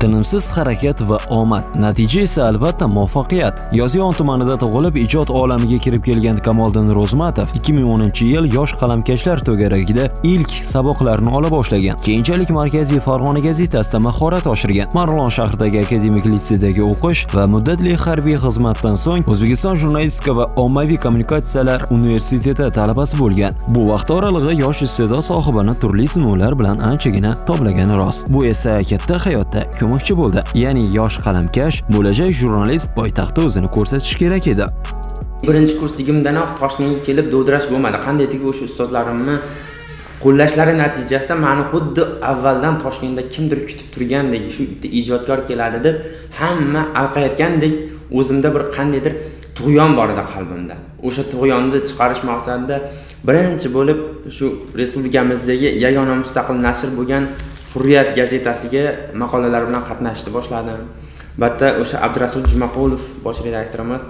tinimsiz harakat va omad. Natija esa albatta muvaffaqiyat. Yozyovon tumanida tug'ilib ijod olamiga kirib kelgan kamoliddin ro'zmatov 2010 yil yosh qalamkashlar to'garagida ilk saboqlarini ola boshlagan. Keyinchalik markaziy farg'ona gazetasida mahorat oshirgan. Marg'ilon shahridagi akademik litseydagi o'qish va muddatli harbiy xizmatdan so'ng o'zbekiston jurnalistika va ommaviy kommunikatsiyalar universiteti talabasi bo'lgan. Bu vaqt oralig'i yosh iste'dod sohibini turli sinovlar bilan anchagina toblagani rost. Bu esa katta hayotda ko'makchi bo'ldi. Ya'ni yosh qalamkash bo'lajak jurnalist poytaxtda o'zini ko'rsatishi kerak edi. Birinchi kursligimdanoq toshkentga kelib dovdirash bo'lmadi. Qandaydir o'sha ustozlarimni? Qo'llashlari natijasida mani xuddi avvaldan toshkentda kimdir kutib turgandek shu bitta ijodkor keladi deb hamma alqayotgandek o'zimda bir qandaydir tug'yon bor edi qalbimda. O'sha tug'yonni chiqarish maqsadida birinchi bo'lib shu respublikamizdagi yagona mustaqil nashr bo'lgan hurriyat gazetasiga maqolalar bilan qatnashishni boshladim albatta o'sha abdurasul jumaqulov bosh redaktorimiz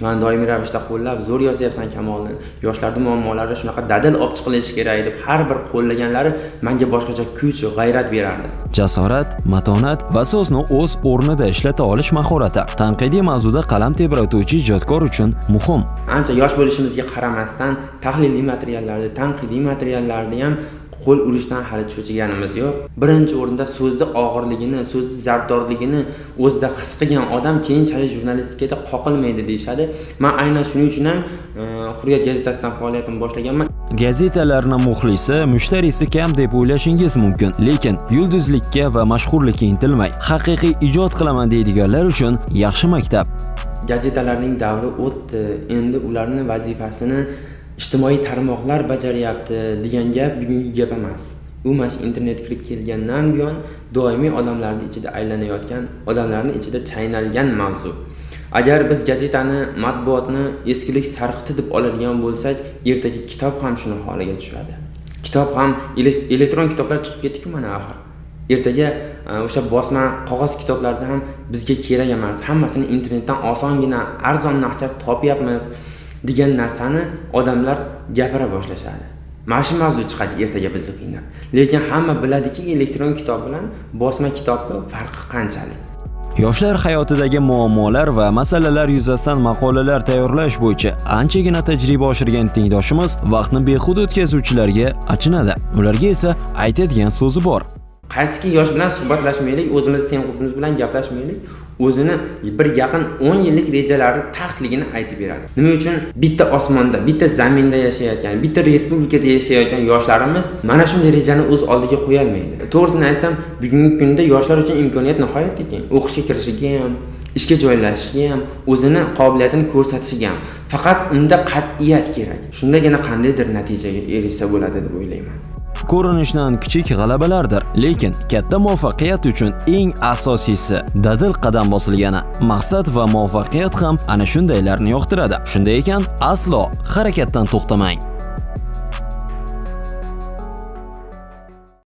mani doimiy ravishda qo'llab zo'r yozyapsan kamolni. Yoshlarni muammolari shunaqa dadil olib chiqilishi kerak deb har bir qo'llaganlari menga boshqacha kuch g'ayrat berardi. Jasorat matonat va so'zni o'z o'rnida ishlata olish mahorati. Tanqidiy mavzuda qalam tebratuvchi ijodkor uchun muhim. Ancha yosh bo'lishimizga qaramasdan tahliliy materiallarni tanqidiy materiallarni ham qo'l urishdan hali cho'chiganimiz yo'q. Birinchi o'rinda so'zni og'irligini so'zni zarbdorligini o'zida his qilgan odam keyinchalik jurnalistikada qoqilmaydi deyishadi. Man aynan shuning uchun ham e, hurriyat gazetasidan faoliyatimni boshlaganman. Gazetalarni muxlisi mushtarisi kam deb o'ylashingiz mumkin lekin yulduzlikka va mashhurlikka intilmay haqiqiy ijod qilaman deydiganlar uchun yaxshi maktab. Gazetalarning davri o'tdi endi ularni vazifasini ijtimoiy tarmoqlar bajaryapti degan gap bugungi gap emas. U mana shu internet kirib kelgandan buyon doimiy odamlarni ichida aylanayotgan odamlarni ichida chaynalgan mavzu. Agar biz gazetani matbuotni eskilik sarqiti deb oladigan bo'lsak ertaga kitob ham shuni holiga tushadi. Kitob ham elektron kitoblar chiqib ketdiku mana axir. Ertaga e, o'sha bosma qog'oz kitoblarni ham bizga kerak emas. Hammasini internetdan osongina arzon narxga topyapmiz. Degan narsani odamlar gapira boshlashadi. Mana shu mavzu chiqadi ertaga bizni qiynab. Lekin hamma biladiki elektron kitob bilan bosma kitobni farqi qanchalik? Yoshlar hayotidagi muammolar va masalalar yuzasidan maqolalar tayyorlash bo'yicha anchagina tajriba oshirgan tengdoshimiz vaqtni behuda o'tkazuvchilarga achinadi. Ularga esa aytadigan so'zi bor. Qaysiki yosh bilan suhbatlashmaylik o'zimizni tengqurtimiz bilan gaplashmaylik o'zini bir yaqin 10 yillik rejalari taxtligini aytib beradi. Nima uchun? Bitta osmonda bitta zaminda yashayotgan bitta respublikada yashayotgan yoshlarimiz mana shunday rejani o'z oldiga qo'yolmaydi. To'g'risini aytsam bugungi kunda yoshlar uchun imkoniyat nihoyatda keng o'qishga kirishiga ham ishga joylashishiga ham o'zini qobiliyatini ko'rsatishiga ham. Faqat unda qat'iyat kerak. Shundagina qandaydir natijaga erishsa bo'ladi deb o'ylayman. Ko'rinishdan kichik g'alabalardir. Lekin katta muvaffaqiyat uchun eng asosiysi dadil qadam bosilgani. Maqsad va muvaffaqiyat ham ana shundaylarni yoqtiradi. Shunday ekan aslo harakatdan to'xtamang.